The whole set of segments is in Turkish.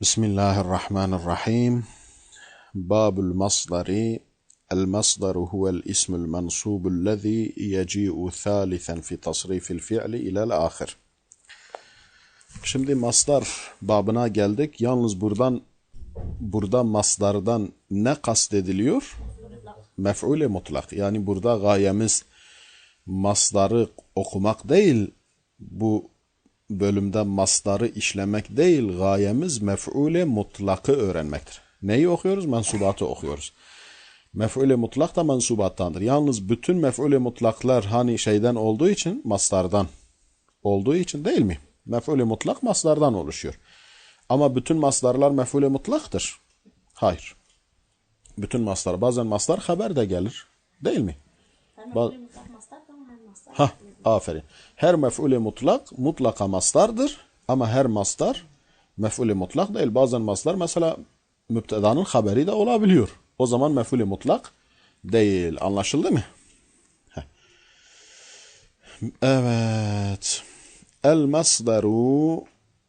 بسم الله الرحمن الرحيم باب المصدر المصدر هو الاسم المنصوب الذي يجيء ثالثا في تصريف الفعل إلى الآخر Şimdi masdar babına geldik. Yalnız buradan burada masdardan ne kastediliyor? Mef'ule mutlak. Yani burada gayemiz masdarı okumak değil, bu bölümde masdarı işlemek değil, gayemiz mef'ule mutlakı öğrenmektir. Neyi okuyoruz? Mensubatı okuyoruz. Mef'ule mutlak da mensubattandır. Yalnız bütün mef'ule mutlaklar hani şeyden olduğu için, masdardan olduğu için değil mi? Mef'ule mutlak masdardan oluşuyor. Ama bütün masdarlar mef'ule mutlaktır. Hayır. Bütün maslar. Bazen maslar haber de gelir. Değil mi? Ba- Ha, aferin. Her mef'ule mutlak mutlaka mastardır ama her mastar mef'ule mutlak değil. Bazen maslar mesela müptedanın haberi de olabiliyor. O zaman mef'ule mutlak değil. Anlaşıldı mı? Heh. Evet. El masdaru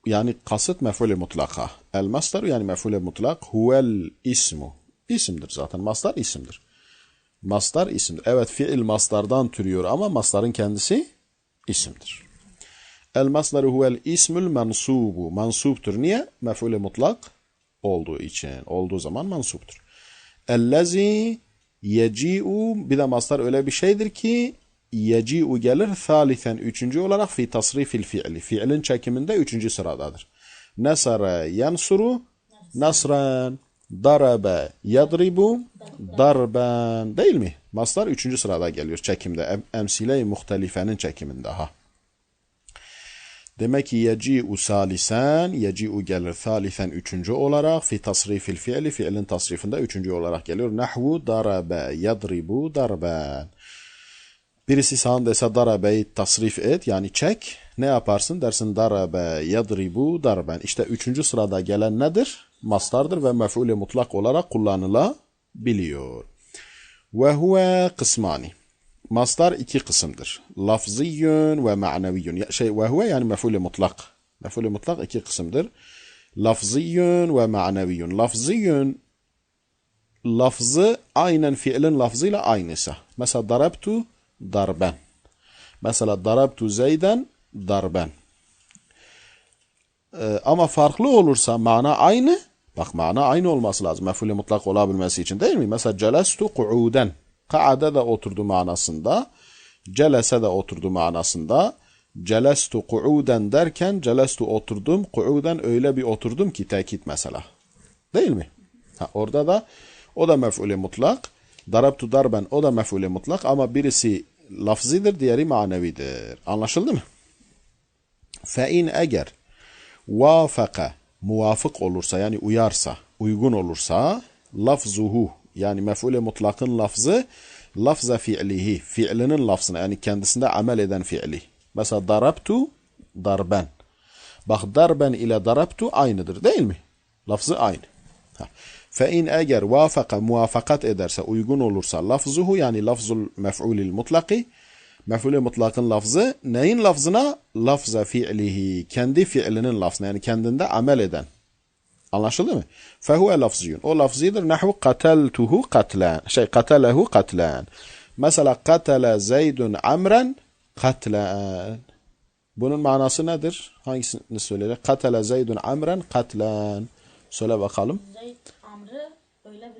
yani kasıt mef'ule mutlaka. El masdaru yani mef'ule mutlak huvel ismu. İsimdir zaten. Mastar isimdir. Mastar isimdir. Evet fiil mastardan türüyor ama mastarın kendisi isimdir. El masdaru huvel ismül mensubu. Mansuptur. Niye? Mef'ule mutlak olduğu için. Olduğu zaman mansuptur. Ellezi yeci'u bir de mastar öyle bir şeydir ki yeci'u gelir thalithen üçüncü olarak fi tasrifil fiili. Fiilin çekiminde üçüncü sıradadır. Nesara yansuru nasran darabe yadribu darben değil mi? Mastar üçüncü sırada geliyor çekimde. Em emsile-i muhtelifenin çekiminde. Ha. Demek ki yeci'u salisen, yeci'u gelir salisen üçüncü olarak, fi tasrifil fiili, fiilin tasrifinde üçüncü olarak geliyor. Nahvu darabe, yadribu darben. Birisi sana dese darabeyi tasrif et, yani çek, ne yaparsın? Dersin darabe, yadribu darben. İşte üçüncü sırada gelen nedir? Mastardır ve mef'ule mutlak olarak kullanılabiliyor. Ve huve kısmani. Mastar iki kısımdır. Lafziyyun ve ma'neviyyun. Şey ve huve yani mef'ule mutlak. Mef'ule mutlak iki kısımdır. Lafziyyun ve ma'neviyyun. Lafziyyun lafzı aynen fiilin lafzıyla aynısı. Mesela darabtu darben. Mesela darabtu zeyden darben. Ee, ama farklı olursa mana aynı. Bak mana aynı olması lazım. Mef'ule mutlak olabilmesi için değil mi? Mesela celestu ku'uden. Ka'ade de oturdu manasında. Celese de oturdu manasında. Celestu ku'uden derken celestu oturdum. Ku'uden öyle bir oturdum ki tekit mesela. Değil mi? Ha, orada da o da mef'ule mutlak. Darabtu darben o da mef'ule mutlak ama birisi lafzidir, diğeri manevidir. Anlaşıldı mı? Fe in eğer vafaka muvafık olursa yani uyarsa, uygun olursa lafzuhu yani mef'ule mutlakın lafzı lafza fi'lihi fi'linin lafzına yani kendisinde amel eden fi'li. Mesela darabtu darben. Bak darben ile darabtu aynıdır değil mi? Lafzı aynı. İn eğer vafaka muvafakat ederse uygun olursa lafzuhu yani lafzul mef'ulil mutlaki mef'ule mutlakın lafzı neyin lafzına? Lafza fi'lihi. Kendi fi'linin lafzına yani kendinde amel eden. Anlaşıldı mı? Fehuve lafziyun. O lafzidir. Nahvu kateltuhu katlan. Şey katelehu katlan. Mesela katele zeydun amren katlan. Bunun manası nedir? Hangisini söyle? Katele zeydun amren katlan. Söyle bakalım. Zeyd Amr'ı öyle bir.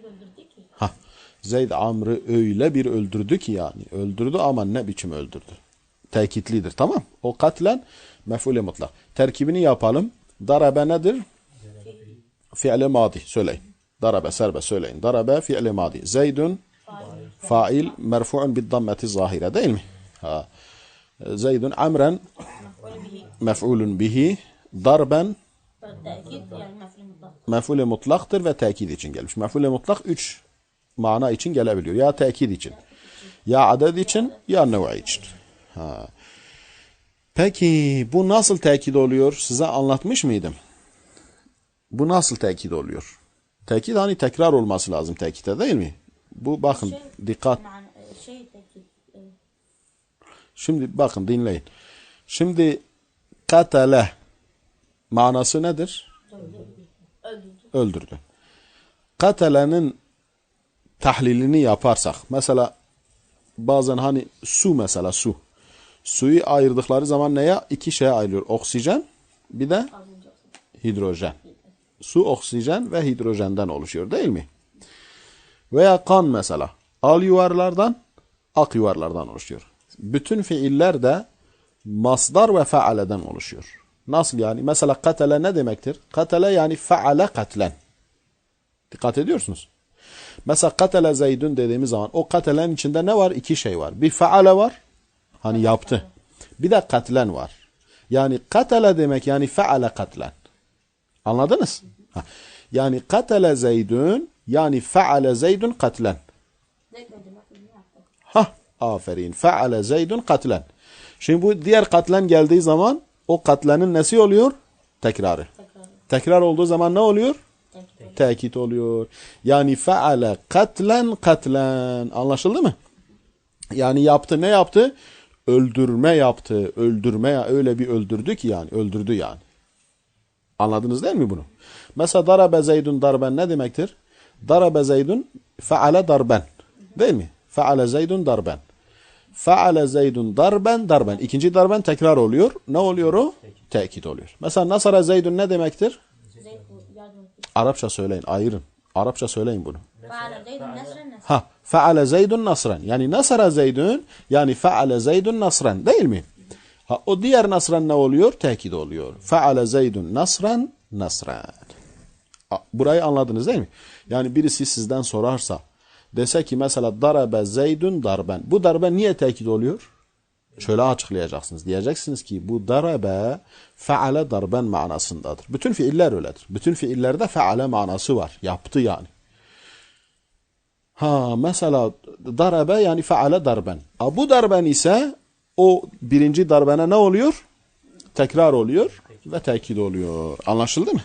Zeyd Amr'ı öyle bir öldürdü ki yani. Öldürdü ama ne biçim öldürdü? Tekitlidir tamam. O katlen mef'ule mutlak. Terkibini yapalım. Darabe nedir? Fi'li madi. Söyleyin. Darabe serbe söyleyin. Darabe fi'li madi. Zeydun fail merfu'un bid dammeti zahire değil mi? Ha. Zeydun amren mef'ulun bihi. Darben mef'ule mutlaktır ve tekid için gelmiş. Mef'ule mutlak üç mana için gelebiliyor. Ya tekid için, ya aded için, ya nev'i için. Ha. Peki bu nasıl tekid oluyor? Size anlatmış mıydım? Bu nasıl tekid oluyor? Tekid hani tekrar olması lazım tekite değil mi? Bu bakın dikkat. Yani e, şey e, Şimdi bakın dinleyin. Şimdi katale manası nedir? Öldürdü. Katelenin tahlilini yaparsak mesela bazen hani su mesela su. Suyu ayırdıkları zaman neye? İki şeye ayrılıyor. Oksijen bir de hidrojen. Su oksijen ve hidrojenden oluşuyor değil mi? Veya kan mesela. Al yuvarlardan, ak yuvarlardan oluşuyor. Bütün fiiller de masdar ve fealeden oluşuyor. Nasıl yani? Mesela katele ne demektir? Katele yani feale katlen. Dikkat ediyorsunuz. Mesela katele zeydün dediğimiz zaman o katelen içinde ne var? İki şey var. Bir feale var. Hani yaptı. Bir de katlen var. Yani katele demek yani feale katlen. Anladınız? Ha. Yani katele zeydün yani feale zeydün katlen. Ha, aferin. Feale zeydün katlen. Şimdi bu diğer katlen geldiği zaman o katlenin nesi oluyor? Tekrarı. Tekrar olduğu zaman ne oluyor? Tekit oluyor. Yani feale katlen katlen. Anlaşıldı mı? Yani yaptı ne yaptı? Öldürme yaptı. Öldürme öyle bir öldürdü ki yani. Öldürdü yani. Anladınız değil mi bunu? Mesela darabe zeydun darben ne demektir? Darabe zeydun feale darben. Değil mi? Feale zeydun darben. Feale zeydun darben darben. İkinci darben tekrar oluyor. Ne oluyor o? Tekit oluyor. Mesela nasara zeydun ne demektir? Zeyd bu yardım etti. Arapça söyleyin. Ayırın. Arapça söyleyin bunu. Faale. Ha, feale zeydun nasran. Yani nasara zeydun yani feale zeydun nasran değil mi? Ha, o diğer nasran ne oluyor? Tekit oluyor. Feale zeydun nasran nasran. Burayı anladınız değil mi? Yani birisi sizden sorarsa dese ki mesela darabe zeydun darben. Bu darbe niye tekit oluyor? Şöyle açıklayacaksınız. Diyeceksiniz ki bu darabe feale darben manasındadır. Bütün fiiller öyledir. Bütün fiillerde feale manası var. Yaptı yani. Ha mesela darabe yani feale darben. A, bu darben ise o birinci darbene ne oluyor? Tekrar oluyor ve tekit oluyor. Anlaşıldı mı?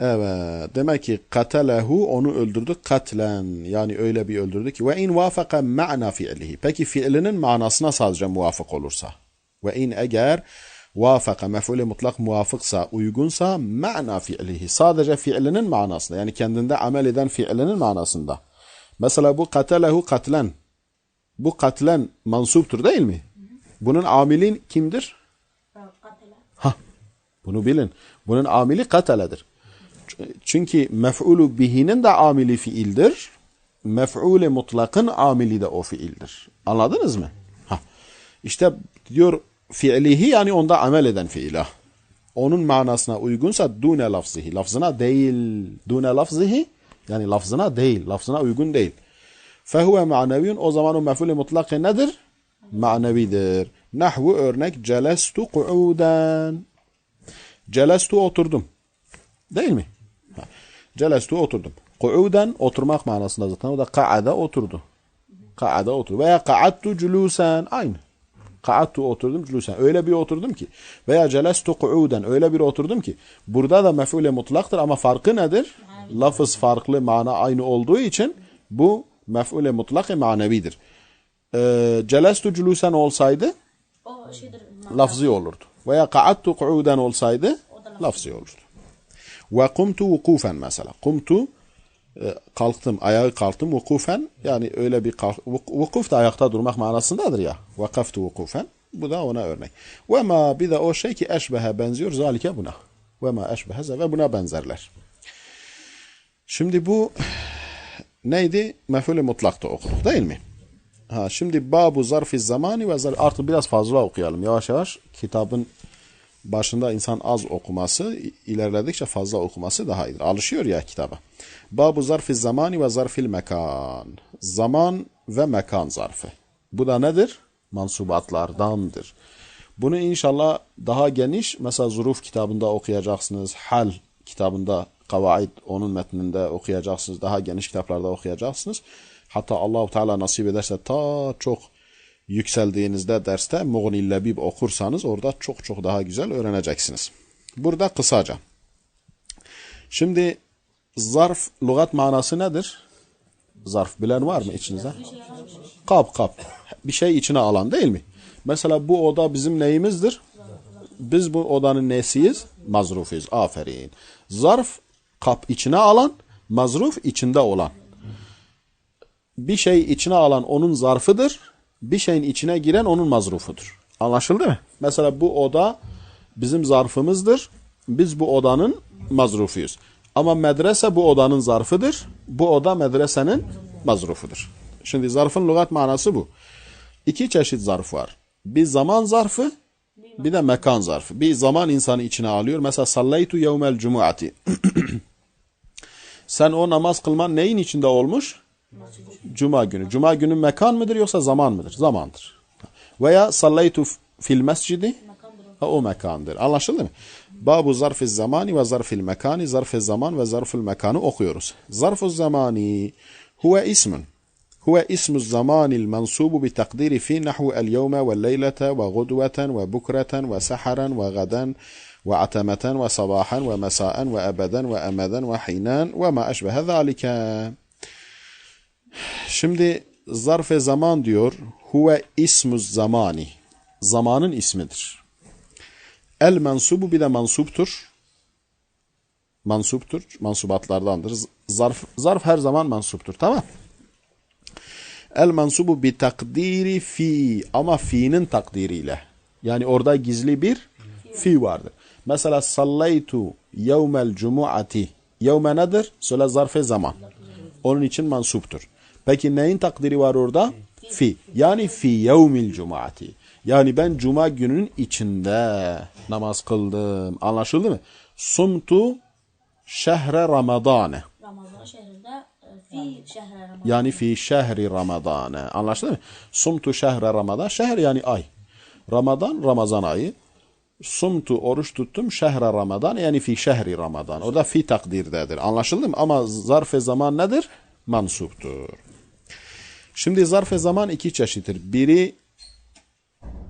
Evet. Demek ki katalehu onu öldürdü katlen. Yani öyle bir öldürdü ki ve in vafaka ma'na fi'lihi. Peki fiilinin manasına sadece muvafık olursa. Ve in eğer vafaka mef'ulü mutlak muvafıksa, uygunsa ma'na fi'lihi. Sadece fiilinin manasında. Yani kendinde amel eden fiilinin manasında. Mesela bu katalehu katlen. Bu katlen mansuptur değil mi? Bunun amilin kimdir? Katele. Ha, bunu bilin. Bunun amili kateledir. Çünkü mef'ulu bihinin de amili fiildir. Mef'ule mutlakın amili de o fiildir. Anladınız mı? Ha. İşte diyor fiilihi yani onda amel eden fiilah. Onun manasına uygunsa dune lafzihi. Lafzına değil. Dune lafzihi yani lafzına değil. Lafzına uygun değil. Fehuve maneviyun o zaman o mef'ule mutlakı nedir? Manevidir. Nahvu örnek celestu ku'uden. Celestu oturdum. Değil mi? Celestu oturdum. Ku'uden oturmak manasında zaten. O da ka'ada oturdu. Ka'ada oturdu. Veya ka'attu culusen. Aynı. Ka'attu oturdum culusen. Öyle bir oturdum ki. Veya celestu ku'uden. Öyle bir oturdum ki. Burada da mef'ule mutlaktır ama farkı nedir? Lafız farklı, mana aynı olduğu için bu mef'ule mutlak manevidir. Ee, celestu culusen olsaydı O şeydir. lafzı olurdu. Veya ka'attu ku'uden olsaydı lafzı olurdu. Ve kumtu vukufen mesela. Kumtu e, kalktım, ayağı kalktım vukufen yani öyle bir kalk, vuk- vukuf da ayakta durmak manasındadır ya. Vakaftu vukufen. Bu da ona örnek. Ve ma bir de o şey ki eşbehe benziyor zalike buna. Ve ma eşbehe ve buna benzerler. Şimdi bu neydi? Mef'ul-i mutlakta okuduk değil mi? Ha, şimdi babu zarfi zamani ve zarf artık biraz fazla okuyalım yavaş yavaş. Kitabın başında insan az okuması, ilerledikçe fazla okuması daha iyidir. Alışıyor ya kitaba. Babu zarfi zamani ve zarfil mekan. Zaman ve mekan zarfı. Bu da nedir? Mansubatlardandır. Bunu inşallah daha geniş, mesela Zuruf kitabında okuyacaksınız, Hal kitabında, Kavaid onun metninde okuyacaksınız, daha geniş kitaplarda okuyacaksınız. Hatta Allahu Teala nasip ederse ta çok yükseldiğinizde derste Mughni Lebib okursanız orada çok çok daha güzel öğreneceksiniz. Burada kısaca. Şimdi zarf lügat manası nedir? Zarf bilen var mı içinizde? Kap kap. Bir şey içine alan değil mi? Mesela bu oda bizim neyimizdir? Biz bu odanın nesiyiz? Mazrufuyuz. Aferin. Zarf kap içine alan, mazruf içinde olan. Bir şey içine alan onun zarfıdır. Bir şeyin içine giren onun mazrufudur. Anlaşıldı mı? Mesela bu oda bizim zarfımızdır. Biz bu odanın mazrufuyuz. Ama medrese bu odanın zarfıdır. Bu oda medresenin mazrufudur. Şimdi zarfın lügat manası bu. İki çeşit zarf var. Bir zaman zarfı, bir de mekan zarfı. Bir zaman insanı içine alıyor. Mesela sallaytu yevmel cumuati. Sen o namaz kılman neyin içinde olmuş? Cuma günü. Cuma günü mekan mıdır yoksa zaman mıdır? Zamandır. Veya sallaytu fil mescidi. Ha, o mekandır. Anlaşıldı mı? Babu zarfi zamani ve zarfil mekani, zarfi zaman ve zarfil mekanı okuyoruz. Zarfu zamani huve ismun. هو اسم الزمان المنصوب بتقدير في نحو اليوم والليلة وغدوة وبكرة وسحرا وغدا وعتمة وصباحا ومساء وأبدا وأمدا وحينان وما أشبه ذلك Şimdi zarf zaman diyor. Huve ismuz zamani. Zamanın ismidir. El mensubu bir de mansuptur. Mansuptur. Mansubatlardandır. Zarf, zarf her zaman mansuptur. Tamam. El mensubu bi takdiri fi ama fi'nin takdiriyle. Yani orada gizli bir fi vardır. Mesela sallaytu yevmel cumuati. Yevme nedir? Söyle zarfe zaman. Onun için mansuptur. Peki neyin takdiri var orada? Fi. Yani fi yevmil cumuati. Yani ben cuma gününün içinde namaz kıldım. Anlaşıldı mı? Sumtu şehre ramadane. Ramazan şehrinde e, fi şehre. Yani fi şehri Ramazan. Anlaşıldı mı? Sumtu şehre Ramazan. Şehr yani ay. Ramazan, Ramazan ayı. Sumtu oruç tuttum şehre Ramazan yani fi şehri Ramazan. O da fi takdirdedir. Anlaşıldı mı? Ama zarf-ı zaman nedir? Mansuptur. Şimdi zarf-ı zaman iki çeşittir. Biri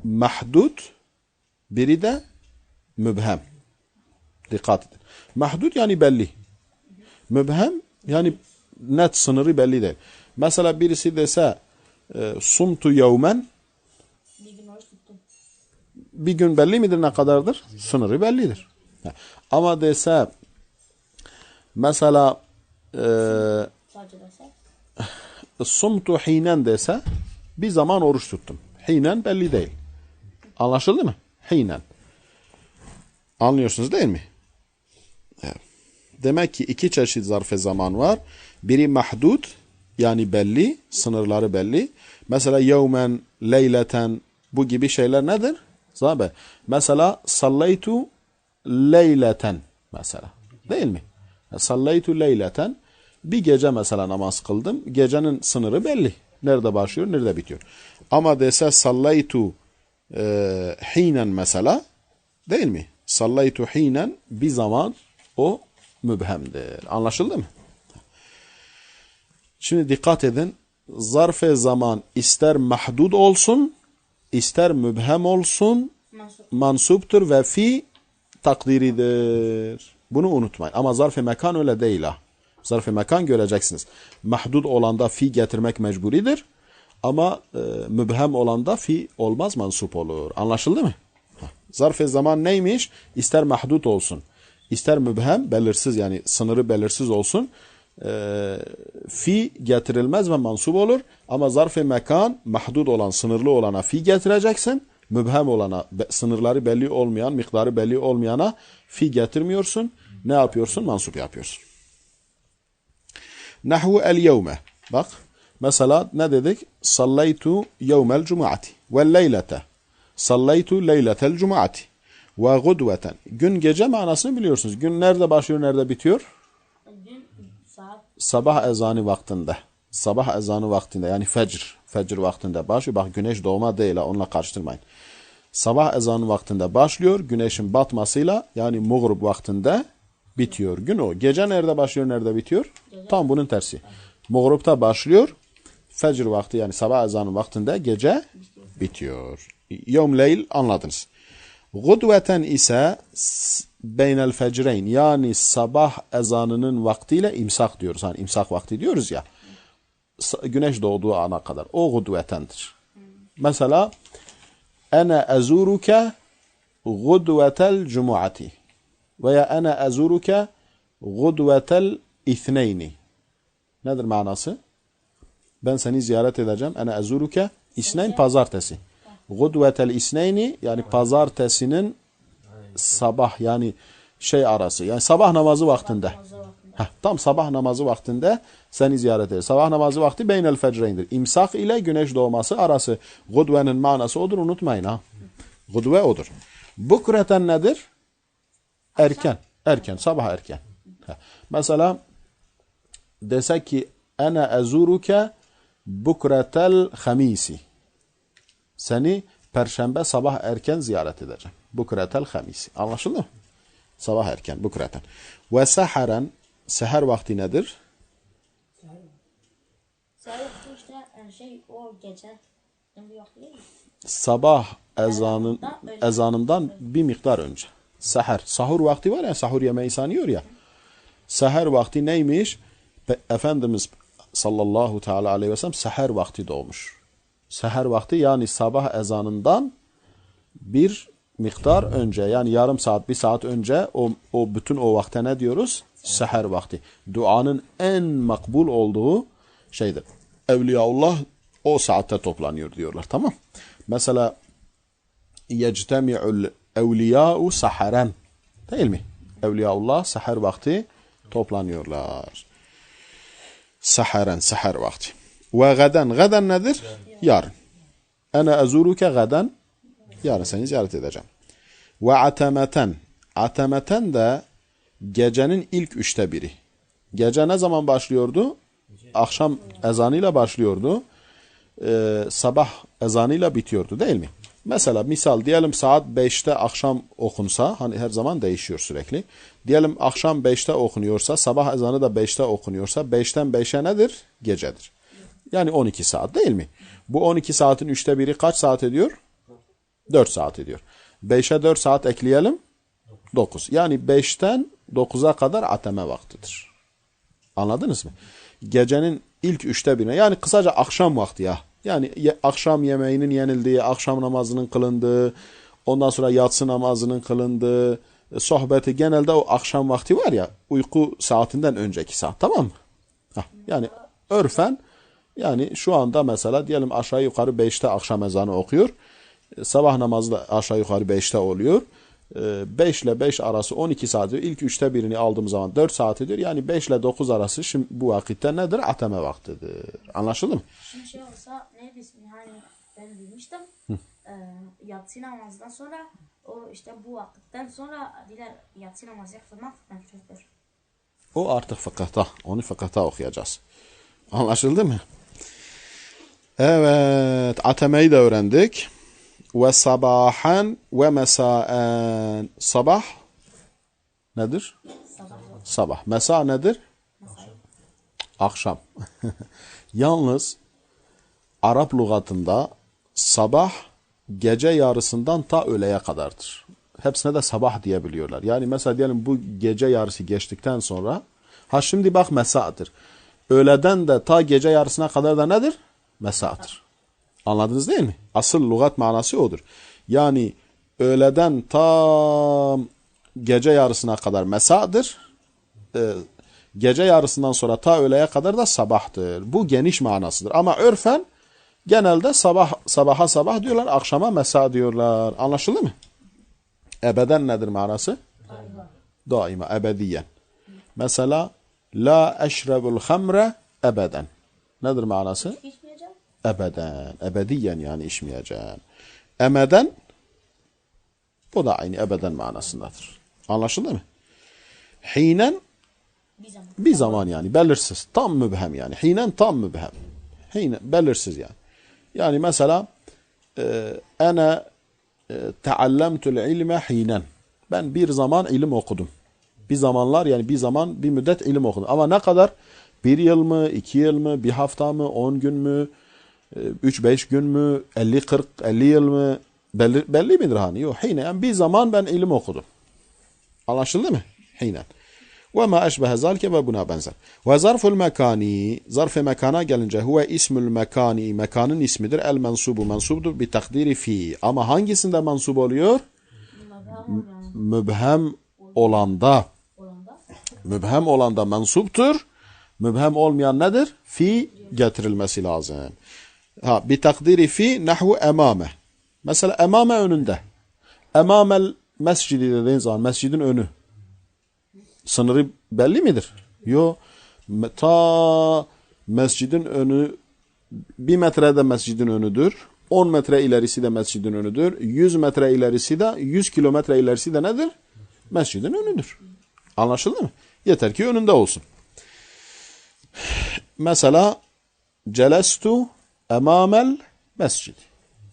mahdut, biri de mübhem. Dikkat edin. Mahdut yani belli. Mübhem yani net sınırı belli değil. Mesela birisi dese e, sumtu yevmen Bir gün belli midir ne kadardır? Sınırı bellidir. Ama dese mesela e. sumtu hinen dese bir zaman oruç tuttum. Hinen belli değil. Anlaşıldı mı? Hinen. Anlıyorsunuz değil mi? Demek ki iki çeşit zarf-ı zaman var. Biri mahdud yani belli, sınırları belli. Mesela yevmen, leyleten bu gibi şeyler nedir? Zabe. Mesela sallaytu leyleten mesela. Değil mi? Sallaytu leyleten bir gece mesela namaz kıldım. Gecenin sınırı belli. Nerede başlıyor, nerede bitiyor. Ama dese sallaytu e, hinen mesela değil mi? Sallaytu hinen bir zaman o mübhemdir. Anlaşıldı mı? Şimdi dikkat edin. Zarf-ı zaman ister mahdud olsun, ister mübhem olsun, mansuptur ve fi takdiridir. Bunu unutmayın. Ama zarf-ı mekan öyle değil ha. Zarf-ı mekan göreceksiniz. Mahdud olanda fi getirmek mecburidir. Ama e, mübhem olanda fi olmaz mansup olur. Anlaşıldı mı? Zarf-ı zaman neymiş? İster mahdud olsun, ister mübhem belirsiz yani sınırı belirsiz olsun. E, fi getirilmez ve mansup olur. Ama zarf-ı mekan mahdud olan, sınırlı olana fi getireceksin. Mübhem olana, sınırları belli olmayan, miktarı belli olmayana fi getirmiyorsun. Ne yapıyorsun? Mansup yapıyorsun. Nahvu el yevme. Bak. Mesela ne dedik? Sallaytu yevmel cumuati. Ve leylete. Sallaytu leyletel cumuati. Ve gudveten. Gün gece manasını biliyorsunuz. Gün nerede başlıyor, nerede bitiyor? Gün saat Sabah ezanı vaktinde. Sabah ezanı vaktinde yani fecr. Fecr vaktinde başlıyor. Bak güneş doğma değil onunla karıştırmayın. Sabah ezanı vaktinde başlıyor. Güneşin batmasıyla yani muğrub vaktinde bitiyor. Gün o. Gece nerede başlıyor, nerede bitiyor? Tam bunun tersi. Muğrub'ta başlıyor. Fecr vakti yani sabah ezanı vaktinde gece bitiyor. Yom leyl anladınız. Gudveten ise beynel fecreyn yani sabah ezanının vaktiyle imsak diyoruz. Hani imsak vakti diyoruz ya. Güneş doğduğu ana kadar. O gudvetendir. Mesela ene ezuruke gudvetel cumuati veya ana ezuruke gudvetel ithneyni. Nedir manası? Ben seni ziyaret edeceğim. Ana ezuruke isneyn pazartesi. Gudvetel isneyni yani pazartesinin sabah yani şey arası. Yani sabah namazı vaktinde. Heh, tam sabah namazı vaktinde seni ziyaret eder. Sabah namazı vakti beynel fecreyndir. İmsak ile güneş doğması arası. Gudvenin manası odur unutmayın ha. Gudve odur. Bukreten nedir? Erken. Erken. Sabah erken. Mesela desek ki ene ezuruke bukretel hamisi. Seni perşembe sabah erken ziyaret edeceğim. Bukretel hamisi. Anlaşıldı mı? Sabah erken. Bukreten. Ve seheren seher vakti nedir? Sabah vakti işte şey o gece ezanın ezanından bir miktar önce. Seher. Sahur vakti var ya sahur yemeği sanıyor ya. Seher vakti neymiş? Pe- Efendimiz sallallahu teala aleyhi ve sellem seher vakti doğmuş. Seher vakti yani sabah ezanından bir miktar önce yani yarım saat bir saat önce o, o bütün o vakte ne diyoruz? Seher vakti. Duanın en makbul olduğu şeydir. Evliyaullah o saatte toplanıyor diyorlar tamam. Mesela yectemi'ul evliya'u saharen değil mi? Evliyaullah seher vakti toplanıyorlar. Saharen seher vakti. Ve gaden gaden nedir? Yarın. Ana ezuruke gaden Yarın seni ziyaret edeceğim. Ve atemeten. Atemeten de gecenin ilk üçte biri. Gece ne zaman başlıyordu? Akşam ezanıyla başlıyordu. Ee, sabah ezanıyla bitiyordu değil mi? Mesela misal diyelim saat 5'te akşam okunsa, hani her zaman değişiyor sürekli. Diyelim akşam 5'te okunuyorsa, sabah ezanı da 5'te okunuyorsa, 5'ten 5'e nedir? Gecedir. Yani 12 saat değil mi? Bu 12 saatin üçte biri kaç saat ediyor? 4 saat ediyor. 5'e 4 saat ekleyelim. 9. Yani 5'ten 9'a kadar ateme vaktidir. Anladınız mı? Gecenin ilk üçte birine yani kısaca akşam vakti ya. Yani akşam yemeğinin yenildiği, akşam namazının kılındığı, ondan sonra yatsı namazının kılındığı, e, sohbeti genelde o akşam vakti var ya uyku saatinden önceki saat tamam mı? Hah, yani örfen yani şu anda mesela diyelim aşağı yukarı 5'te akşam ezanı okuyor. E, Sabah namazı da aşağı yukarı 5'te oluyor. 5 ile 5 arası 12 saat ediyor. İlk üçte birini aldığım zaman 4 saat ediyor. Yani 5 ile 9 arası şimdi bu vakitte nedir? Ateme vaktidir. Anlaşıldı mı? Şimdi şey olsa neydi ismi hani ben bilmiştim. Ee, yatsı namazından sonra o işte bu vakitten sonra diler yatsı namazı kılmak mekruhtur. O artık fıkıhta. Onu fıkıhta okuyacağız. Anlaşıldı mı? Evet. Atemeyi de öğrendik. Ve sabahan ve mesaen. Sabah nedir? Sabah Sabah. Mesa nedir? Akşam. Yalnız Arap lügatında sabah gece yarısından ta öğleye kadardır. Hepsine de sabah diyebiliyorlar. Yani mesela diyelim bu gece yarısı geçtikten sonra ha şimdi bak mesadır. Öğleden de ta gece yarısına kadar da nedir? Mesadır. Anladınız değil mi? Asıl lügat manası odur. Yani öğleden tam gece yarısına kadar mesadır. Ee, gece yarısından sonra ta öğleye kadar da sabahtır. Bu geniş manasıdır. Ama örfen genelde sabah sabaha sabah diyorlar, akşama mesa diyorlar. Anlaşıldı mı? Ebeden nedir manası? Daima, ebediyen. Mesela la eşrebul hamre ebeden. Nedir manası? içmeyeceğim. Ebeden, ebediyen yani içmeyeceksin. Emeden bu da aynı ebeden manasındadır. Anlaşıldı mı? Hinen Bir zaman. yani belirsiz. Tam mübhem yani. Hinen tam mübhem. Hinen belirsiz yani. Yani mesela e, ene e, ilme hinen. Ben bir zaman ilim okudum. Bir zamanlar yani bir zaman bir müddet ilim okudum. Ama ne kadar? Bir yıl mı, iki yıl mı, bir hafta mı, on gün mü, e, üç beş gün mü, elli kırk, elli yıl mı? Belli, belli midir hani? Yok. Hine yani bir zaman ben ilim okudum. Anlaşıldı mı? Hinen. Ve ma eşbehe zalike ve buna benzer. Ve zarful mekani, zarf mekana gelince huve ismül mekani, mekanın ismidir. El mensubu mensubdur bi takdiri fi. Ama hangisinde mensub oluyor? mübhem olanda mübhem olanda mensuptur. Mübhem olmayan nedir? Fi getirilmesi lazım. Ha, bir takdiri fi nahvu emame. Mesela emame önünde. Emamel mescidi dediğin zaman mescidin önü. Sınırı belli midir? Yo. Ta mescidin önü bir metrede mescidin önüdür. 10 metre ilerisi de mescidin önüdür. 100 metre ilerisi de 100 kilometre ilerisi de nedir? Mescidin önüdür. Anlaşıldı mı? Yeter ki önünde olsun. Mesela celestu emamel mescid.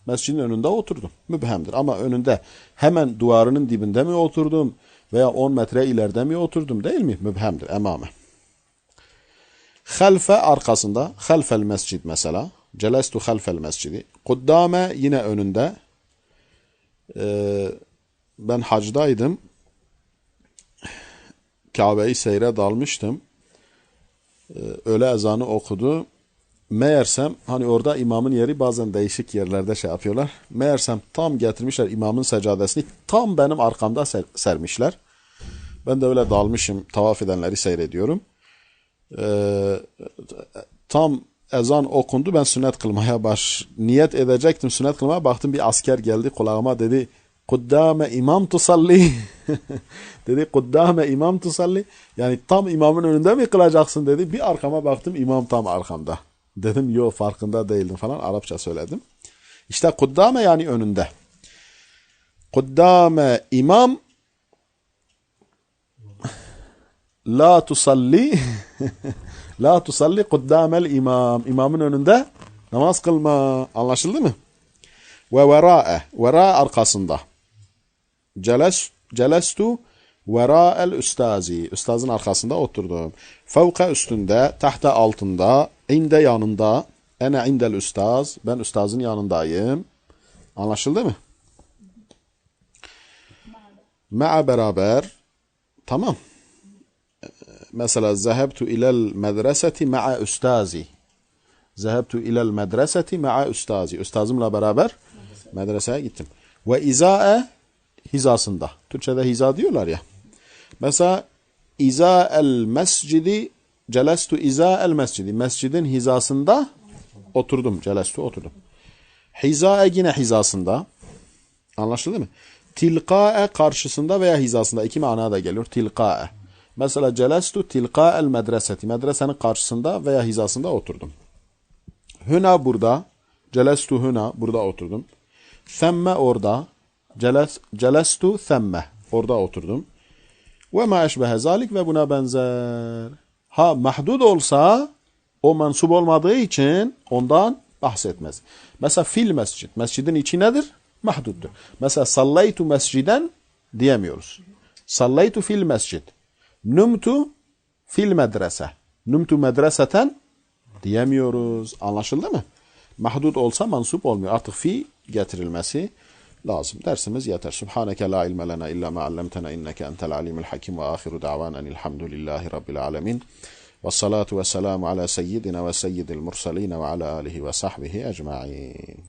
Mescidin önünde oturdum. Mübhemdir ama önünde hemen duvarının dibinde mi oturdum veya 10 metre ileride mi oturdum değil mi? Mübhemdir emame. Halfe arkasında, halfel mescid mesela. Celestu halfel mescidi. Kuddame yine önünde. Ee, ben hacdaydım. Kabe'yi seyre dalmıştım. Ee, öğle ezanı okudu. Meğersem hani orada imamın yeri bazen değişik yerlerde şey yapıyorlar. Meğersem tam getirmişler imamın secadesini. Tam benim arkamda ser- sermişler. Ben de öyle dalmışım. Tavaf edenleri seyrediyorum. Ee, tam ezan okundu. Ben sünnet kılmaya baş niyet edecektim sünnet kılmaya. Baktım bir asker geldi kulağıma dedi kuddame imam tusalli. dedi kuddame imam tusalli. Yani tam imamın önünde mi kılacaksın dedi. Bir arkama baktım imam tam arkamda dedim yo farkında değildim falan Arapça söyledim işte kuddame yani önünde kuddame imam La tusalli La tusalli kuddamel imam. İmamın önünde namaz kılma. Anlaşıldı mı? Ve vera'e. Vera arkasında. Celes, celestu vera'el üstazi. Üstazın arkasında oturdum. Fevka üstünde, tahta altında, inde yanında. Ene indel üstaz. Ben üstazın yanındayım. Anlaşıldı mı? Ma'a beraber. Tamam. Mesela zehebtu ilel medreseti ma'a üstazi. Zehebtu ilel medreseti ma'a üstazi. Üstazımla beraber medreseye gittim. Ve iza'e hizasında. Türkçe'de hiza diyorlar ya. Mesela iza'el mescidi celestu iza'el mescidi. Mescidin hizasında oturdum. Celestu oturdum. Hiza'e yine hizasında. Anlaşıldı mı? Tilka'e karşısında veya hizasında. iki manada geliyor. Tilka'e. Mesela celestu tilka'el medreseti. Medresenin karşısında veya hizasında oturdum. Hüna burada. Celestu hüna. Burada oturdum. Themme orada. Celes, celestu themme. Orada oturdum. Ve ma eşbehe zalik ve buna benzer. Ha mahdud olsa o mensup olmadığı için ondan bahsetmez. Mesela fil mescid. Mescidin içi nedir? Mahduddur. Mesela sallaytu mesciden diyemiyoruz. Sallaytu fil mescid. Numtu fil medrese. Numtu medreseten diyemiyoruz. Anlaşıldı mı? Mahdud olsa mansup olmuyor. Artık fi getirilmesi لازم. درسمز يتر سبحانك لا علم لنا إلا ما علمتنا إنك أنت العليم الحكيم. وآخر دعوانا الحمد لله رب العالمين. والصلاة والسلام على سيدنا وسيد المرسلين وعلى آله وصحبه أجمعين.